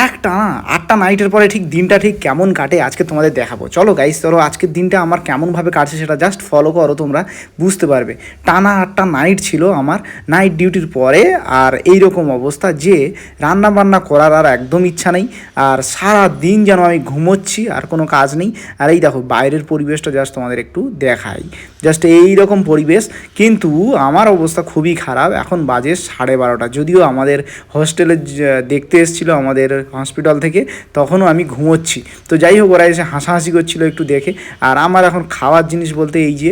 এক টানা আটটা নাইটের পরে ঠিক দিনটা ঠিক কেমন কাটে আজকে তোমাদের দেখাবো। চলো গাইস চলো আজকের দিনটা আমার কেমনভাবে কাটছে সেটা জাস্ট ফলো করো তোমরা, বুঝতে পারবে। টানা আটটা নাইট ছিল আমার নাইট ডিউটির পরে আর এই রকম অবস্থা যে রান্না বান্না করার আর একদম ইচ্ছা নেই, আর সারা দিন যেন আমি ঘুমোচ্ছি, আর কোনো কাজ নেই। আর এই দেখো, বাইরের পরিবেশটা জাস্ট তোমাদের একটু দেখাই। জাস্ট এই রকম পরিবেশ, কিন্তু আমার অবস্থা খুবই খারাপ। এখন বাজে সাড়ে বারোটা, যদিও আমাদের হোস্টেলে দেখতে এসেছিল আমাদের হসপিটাল থেকে, তখনও আমি ঘুমোচ্ছি। তো যাই হোক, ওরা এসে হাসাহাসি করছিল একটু দেখে। আর আমার এখন খাওয়ার জিনিস বলতে এই যে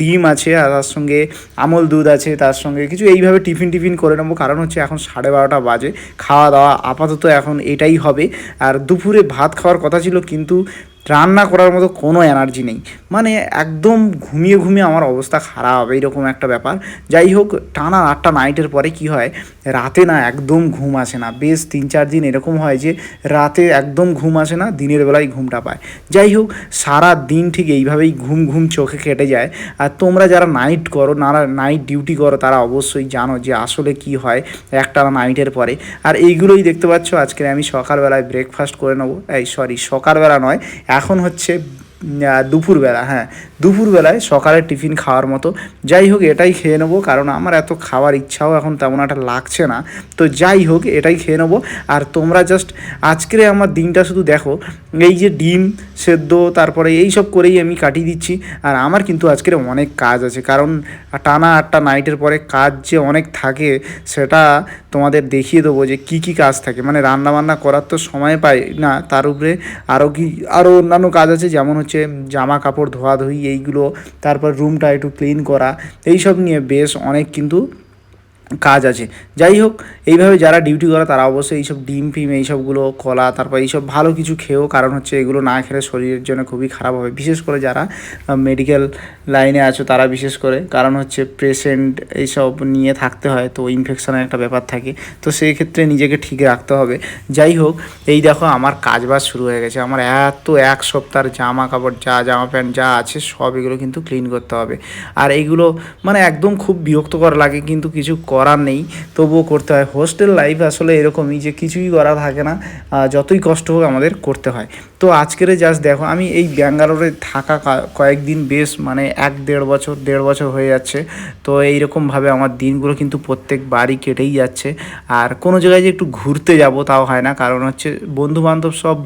ডিম আছে, আর তার সঙ্গে আমল দুধ আছে, তার সঙ্গে কিছু এইভাবে টিফিন টিফিন করে নেব। কারণ হচ্ছে এখন সাড়ে বারোটা বাজে, খাওয়া দাওয়া আপাতত এখন এটাই হবে। আর দুপুরে ভাত খাওয়ার কথা ছিল, কিন্তু রান্না করার মতো কোনো এনার্জি নেই। মানে একদম ঘুমিয়ে ঘুমিয়ে আমার অবস্থা খারাপ, এইরকম একটা ব্যাপার। যাই হোক, টানা আটটা নাইটের পরে কি হয়, রাতে না একদম ঘুম আসে না। বেশ তিন চার দিন এরকম হয় যে, রাতে একদম ঘুম আসে না, দিনের বেলায় ঘুমটা পায়। যাই হোক, সারা দিন ঠিক এইভাবেই ঘুম ঘুম চোখে কেটে যায়। আর তোমরা যারা নাইট করো, নারা নাইট ডিউটি করো, তারা অবশ্যই জানো যে, আসলে কি হয় একটা নাইটের পরে। আর এইগুলোই দেখতে পাচ্ছ, আজকে আমি সকালবেলায় ব্রেকফাস্ট করে নেব। এই সরি সকালবেলা নয় এখন হচ্ছে দুপুরবেলা হ্যাঁ দুপুরবেলায় সকালের টিফিন খাওয়ার মতো। যাই হোক, এটাই খেয়ে নেব, কারণ আমার এত খাওয়ার ইচ্ছাও এখন তেমন একটা লাগছে না। তো যাই হোক, এটাই খেয়ে নেব। আর তোমরা জাস্ট আজকের আমার দিনটা শুধু দেখো, এই যে ডিম সেদ্ধ, তারপরে এই সব করেই আমি কাটিয়ে দিচ্ছি। আর আমার কিন্তু আজকের অনেক কাজ আছে, কারণ টানা আটটা নাইটের পরে কাজ যে অনেক থাকে, সেটা তোমাদের দেখিয়ে দেবো যে কি কি কাজ থাকে। মানে রান্না বান্না করার তো সময় পাই না, তার উপরে আরও কি আরও অন্যান্য কাজ আছে, যেমন হচ্ছে জামা কাপড় ধোয়াধুয়ি, এইগুলো, তারপর রুমটা একটু ক্লিন করা, এইসব নিয়ে বেশ অনেক কিন্তু কাজ আছে। যাই হোক, এইভাবে যারা ডিউটি করে তারা অবশ্যই এইসব ডিম ফিম এইসবগুলো, কলা, তারপর এইসব ভালো কিছু খেয়েও, কারণ হচ্ছে এগুলো না খেলে শরীরের জন্য খুবই খারাপ হবে। বিশেষ করে যারা মেডিকেল লাইনে আছো তারা বিশেষ করে, কারণ হচ্ছে পেশেন্ট এইসব নিয়ে থাকতে হয়, তো ইনফেকশনের একটা ব্যাপার থাকে, তো সেই ক্ষেত্রে নিজেকে ঠিক রাখতে হবে। যাই হোক, এই দেখো আমার কাজ বাজ শুরু হয়ে গেছে। আমার এত এক সপ্তাহের জামা কাপড় যা জামা প্যান্ট যা আছে, সব এগুলো কিন্তু ক্লিন করতে হবে। আর এইগুলো মানে একদম খুব বিরক্তকর লাগে, কিন্তু কিছু করার নেই। তবুও করতে হয়। হোস্টেল লাইফ আসলে এরকমই যে কিছুই করা থাকে না যতই কষ্ট হোক আমাদের করতে হয়। তো আজকের জাস্ট দেখো, আমি এই ব্যাঙ্গালোরে থাকা কয়েকদিন বেশ মানে এক দেড় বছর দেড় বছর হয়ে যাচ্ছে। তো এইরকমভাবে আমার দিনগুলো কিন্তু প্রত্যেক বাড়ি কেটেই যাচ্ছে। আর কোনো জায়গায় যে একটু ঘুরতে যাব তাও হয় না। কারণ হচ্ছে বন্ধু বান্ধব সব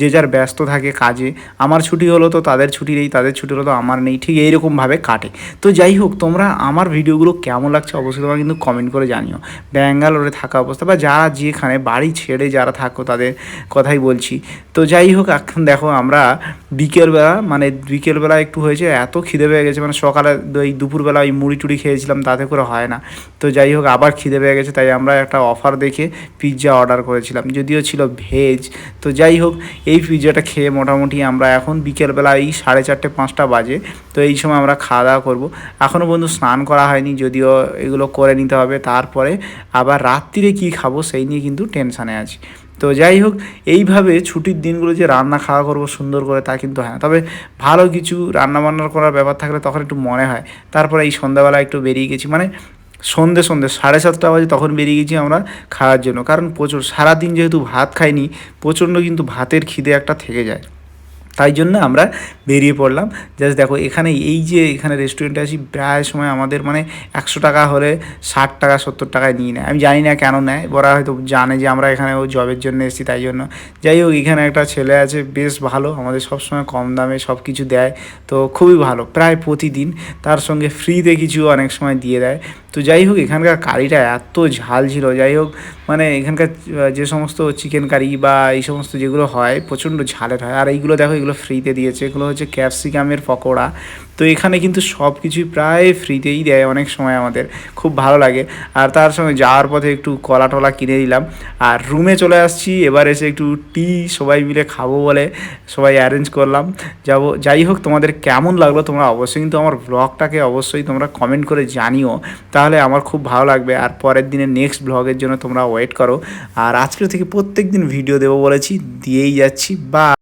যে যার ব্যস্ত থাকে কাজে। আমার ছুটি হলো তো তাদের ছুটি নেই, তাদের ছুটি হলো তো আমার নেই। ঠিক এইরকমভাবে কাটে। তো যাই হোক, তোমরা আমার ভিডিওগুলো কেমন লাগছে অবশ্যই তোমরা কিন্তু কমেন্ট করে জানিও। ব্যাঙ্গালোরে থাকা অবস্থা বা যারা যেখানে বাড়ি ছেড়ে যারা থাকো তাদের কথাই বলছি। তো যাই হোক, এখন দেখো আমরা বিকেলবেলা মানে বিকেলবেলা একটু হয়েছে, এত খিদে পেয়ে গেছে মানে সকালে ওই দুপুরবেলা ওই মুড়ি টুড়ি খেয়েছিলাম, তাতে করে হয় না। তো যাই হোক, আবার খিদে পেয়ে গেছে, তাই আমরা একটা অফার দেখে পিৎজা অর্ডার করেছিলাম, যদিও ছিল ভেজ তো যাই হোক, এই পিৎজাটা খেয়ে মোটামুটি আমরা এখন বিকেলবেলা এই সাড়ে চারটে, পাঁচটা বাজে। তো এই সময় আমরা খাওয়া দাওয়া করব। এখনও বন্ধু স্নান করা হয়নি, যদিও এগুলো করে নিতে হবে। তারপরে আবার রাত্রিরে কী খাব সেই নিয়ে কিন্তু টেনশানে আছি। তো যাই হোক, এইভাবে ছুটির দিনগুলো যে রান্না খাওয়া করব সুন্দর করে তা কিন্তু হয় না। তবে ভালো কিছু রান্না বান্না করার ব্যাপার থাকলে তখন একটু মনে হয়। তারপরে এই সন্ধ্যাবেলা একটু বেরিয়ে গেছি মানে সন্ধে সন্ধে সাড়ে সাতটা বাজে তখন বেরিয়ে গেছি আমরা খাওয়ার জন্য। কারণ প্রচুর, সারাদিন যেহেতু ভাত খাইনি, প্রচণ্ড কিন্তু ভাতের খিদে একটা থেকে যায়। তাই জন্য আমরা বেরিয়ে পড়লাম। জাস্ট দেখো, এখানে এই যে এখানে রেস্টুরেন্টে আছি প্রায় সময় আমাদের মানে একশো টাকা হলে ষাট টাকা, সত্তর টাকায় নিয়ে নেয়। আমি জানি না কেন নেয়, ওরা হয়তো জানে যে আমরা এখানে ও জবের জন্য এসেছি তাই জন্য। যাই হোক, এখানে একটা ছেলে আছে, বেশ ভালো, আমাদের সবসময় কম দামে সব কিছু দেয়। তো খুবই ভালো, প্রায় প্রতিদিন। তার সঙ্গে ফ্রিতে কিছু অনেক সময় দিয়ে দেয়। তো যাই হোক, এখানকার কারিটা এত ঝাল ছিল। যাই হোক মানে এখানকার যে সমস্ত চিকেন কারি বা এই সমস্ত যেগুলো হয়, প্রচণ্ড ঝালের হয় আর এইগুলো দেখো, এগুলো ফ্রিতে দিয়েছে। এগুলো হচ্ছে ক্যাপসিকামের পকোড়া। তো এখানে কিন্তু সব কিছুই প্রায় ফ্রিতেই দেয় অনেক সময় আমাদের। খুব ভালো লাগে। আর তার সঙ্গে যাওয়ার পথে একটু কলা টলা কিনে দিলাম আর রুমে চলে আসছি। এবার এসে একটু টি সবাই মিলে খাব বলে সবাই অ্যারেঞ্জ করলাম। যাব, যাই হোক, তোমাদের কেমন লাগল তোমরা অবশ্যই কিন্তু আমার ব্লগটাকে অবশ্যই তোমরা কমেন্ট করে জানিও। তাহলে আমার খুব ভালো লাগবে। আর পরের দিনে নেক্সট ব্লগের জন্য তোমরা ওয়েট করো। আর আজকের থেকে প্রত্যেক দিন ভিডিও দেবো বলেছি। দিয়েই যাচ্ছি। বা